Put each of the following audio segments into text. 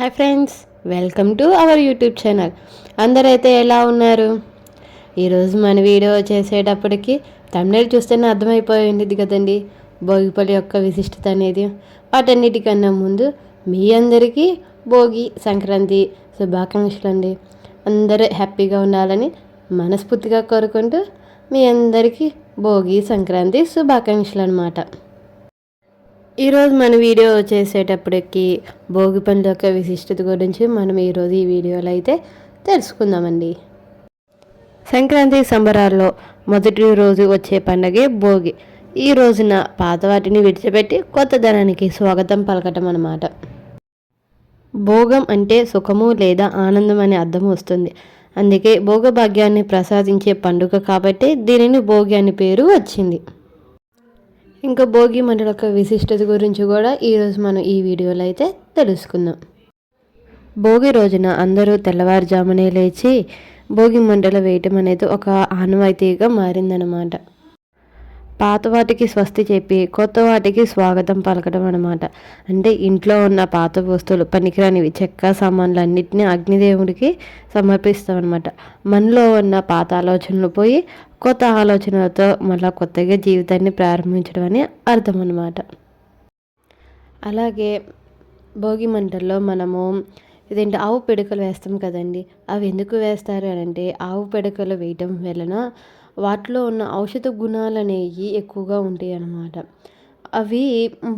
Hi friends welcome to our YouTube channel అందరైతే ఎలా ఉన్నారు? ఈరోజు మన వీడియో చేసేటప్పటికి తమిళ చూస్తేనే అర్థమైపోయింది కదండి. భోగిపల్లి యొక్క విశిష్టత అనేది. వాటన్నిటికన్నా ముందు మీ అందరికీ భోగి సంక్రాంతి శుభాకాంక్షలు అండి అందరూ హ్యాపీగా ఉండాలని మనస్ఫూర్తిగా కోరుకుంటూ మీ అందరికీ భోగి సంక్రాంతి శుభాకాంక్షలు అనమాట ఈరోజు మన వీడియో చేసేటప్పటికి భోగి పండుగ యొక్క విశిష్టత గురించి మనం ఈరోజు ఈ వీడియోలో అయితే తెలుసుకుందామండి. సంక్రాంతి సంబరాల్లో మొదటి రోజు వచ్చే పండగే భోగి. ఈ రోజున పాత వాటిని విడిచిపెట్టి కొత్త ధనానికి స్వాగతం పలకటం అన్నమాట. భోగం అంటే సుఖము లేదా ఆనందం అనే అర్థం వస్తుంది. అందుకే భోగభాగ్యాన్ని ప్రసాదించే పండుగ కాబట్టి దీనిని భోగి అని పేరు వచ్చింది. ఇంకా భోగి మంటల యొక్క విశిష్టత గురించి కూడా ఈరోజు మనం ఈ వీడియోలో అయితే తెలుసుకుందాం. భోగి రోజున అందరూ తెల్లవారుజామునే లేచి భోగి మంటలు వేయటం అనేది ఒక ఆనవాయితీగా మారిందనమాట పాత వాటికి స్వస్తి చెప్పి కొత్త వాటికి స్వాగతం పలకడం అనమాట అంటే ఇంట్లో ఉన్న పాత వస్తువులు పనికిరానివి చెక్క సామాన్లు అన్నింటినీ అగ్నిదేవుడికి సమర్పిస్తాం అనమాట మనలో ఉన్న పాత ఆలోచనలు పోయి కొత్త ఆలోచనలతో మళ్ళీ కొత్తగా జీవితాన్ని ప్రారంభించడం అని అర్థం అనమాట అలాగే భోగి మంటల్లో మనము ఇదేంటి ఆవు పిడకలు వేస్తాం కదండి. అవి ఎందుకు వేస్తారు అని అంటే ఆవు పిడకలు వేయటం వలన వాటిలో ఉన్న ఔషధ గుణాలు అనేవి ఎక్కువగా ఉంటాయి అన్నమాట అవి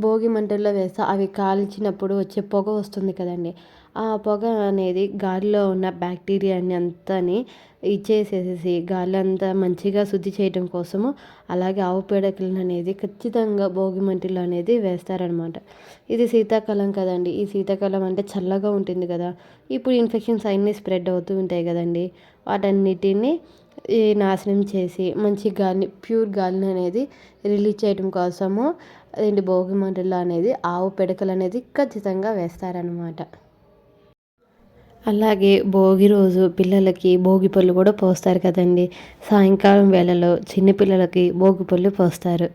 భోగి మంటల్లో వేస్తే అవి కాల్చినప్పుడు వచ్చే పొగ వస్తుంది కదండి. ఆ పొగ అనేది గాలిలో ఉన్న బ్యాక్టీరియాని అంతాని ఇచ్చేసేసి గాలి అంతా మంచిగా శుద్ధి చేయడం కోసము అలాగే ఆవు పేడకలను అనేది ఖచ్చితంగా భోగి మంటలు అనేది వేస్తారనమాట. ఇది శీతాకాలం కదండి. ఈ శీతాకాలం అంటే చల్లగా ఉంటుంది కదా. ఇప్పుడు ఇన్ఫెక్షన్స్ అన్నీ స్ప్రెడ్ అవుతూ ఉంటాయి కదండి. వాటన్నిటిని ఈ నాశనం చేసి మంచి గాలిని ప్యూర్ గాలిని అనేది రిలీజ్ చేయడం కోసము ఏంటి భోగి మంటలు అనేది ఆవు పిడకలు అనేది ఖచ్చితంగా వేస్తారనమాట. అలాగే భోగి రోజు పిల్లలకి భోగి పళ్ళు కూడా పోస్తారు కదండి. సాయంకాలం వేళలో చిన్నపిల్లలకి భోగి పళ్ళు పోస్తారు.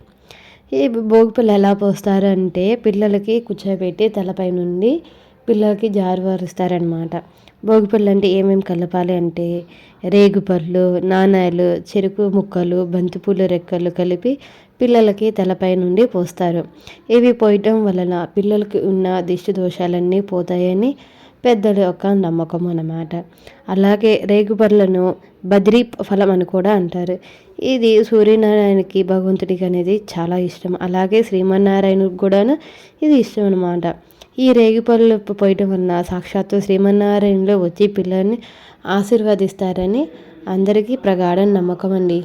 ఈ భోగి పళ్ళు ఎలా పోస్తారు అంటే పిల్లలకి కూర్చోబెట్టి తలపై నుండి పిల్లలకి జారువారుస్తారనమాట భోగిపళ్ళు అంటే ఏమేమి కలపాలి అంటే రేగుపళ్ళు నాణాలు చెరుకు ముక్కలు బంతిపూల రెక్కలు కలిపి పిల్లలకి తలపై నుండి పోస్తారు. ఇవి పోయటం వలన పిల్లలకి ఉన్న దిష్టి దోషాలన్నీ పోతాయని పెద్దల యొక్క నమ్మకం అన్నమాట. అలాగే రేగుపళ్ళను బద్రీ ఫలం అని కూడా అంటారు. ఇది సూర్యనారాయణకి భగవంతుడికి అనేది చాలా ఇష్టం. అలాగే శ్రీమన్నారాయణకు కూడాను ఇది ఇష్టం అనమాట ఈ రేగిపళ్ళు పోయటం వలన సాక్షాత్తు శ్రీమన్నారాయణలో వచ్చి పిల్లల్ని ఆశీర్వదిస్తారని అందరికీ ప్రగాఢ నమ్మకం అండి.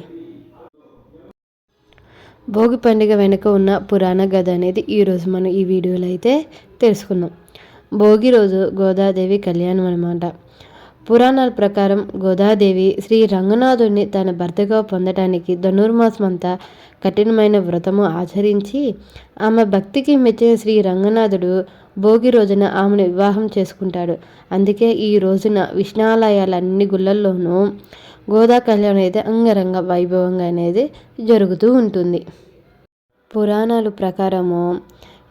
భోగి పండుగ వెనుక ఉన్న పురాణ గద అనేది ఈరోజు మనం ఈ వీడియోలో అయితే తెలుసుకున్నాం భోగి రోజు గోదాదేవి కళ్యాణం అనమాట పురాణాల ప్రకారం గోదాదేవి శ్రీ రంగనాథుడిని తన భర్తగా పొందటానికి ధనుర్మాసం అంతా కఠినమైన వ్రతము ఆచరించి ఆమె భక్తికి మెచ్చిన శ్రీ రంగనాథుడు భోగి రోజున ఆమెను వివాహం చేసుకుంటాడు. అందుకే ఈ రోజున విష్ణాలయాలన్ని గుళ్ళల్లోనూ గోదా కళ్యాణం అయితే అంగరంగ వైభవంగా అనేది జరుగుతూ ఉంటుంది. పురాణాలు ప్రకారము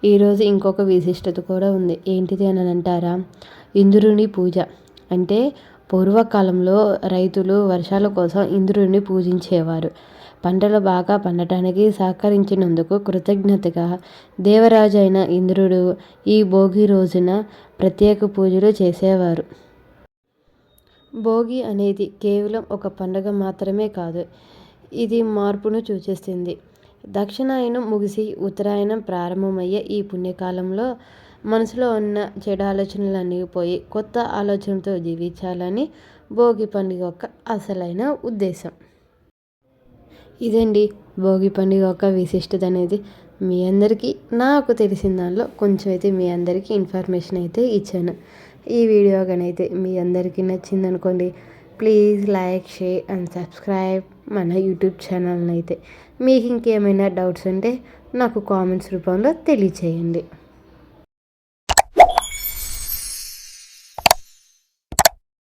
ఈరోజు ఇంకొక విశిష్టత కూడా ఉంది. ఏంటిది అని అంటారా? ఇంద్రుని పూజ. అంటే పూర్వకాలంలో రైతులు వర్షాల కోసం ఇంద్రుడిని పూజించేవారు. పంటలు బాగా పండటానికి సహకరించినందుకు కృతజ్ఞతగా దేవరాజు అయిన ఇంద్రుడు ఈ భోగి రోజున ప్రత్యేక పూజలు చేసేవారు. భోగి అనేది కేవలం ఒక పండుగ మాత్రమే కాదు ఇది మార్పును సూచిస్తుంది దక్షిణాయనం ముగిసి ఉత్తరాయణం ప్రారంభమయ్యే ఈ పుణ్యకాలంలో మనసులో ఉన్న చెడు ఆలోచనలన్నీ పోయి కొత్త ఆలోచనతో జీవించాలని భోగి పండుగ యొక్క అసలైన ఉద్దేశం. ఇదండి భోగి పండుగ యొక్క విశిష్టత అనేది. మీ అందరికీ నాకు తెలిసిన దానిలో కొంచెం అయితే మీ అందరికీ ఇన్ఫర్మేషన్ అయితే ఇచ్చాను. ఈ వీడియో అయితే మీ అందరికీ నచ్చింది అనుకోండి please like share and subscribe మన యూట్యూబ్ ఛానల్ని అయితే మీకు ఇంకేమైనా డౌట్స్ ఉంటే నాకు కామెంట్స్ రూపంలో తెలియచేయండి.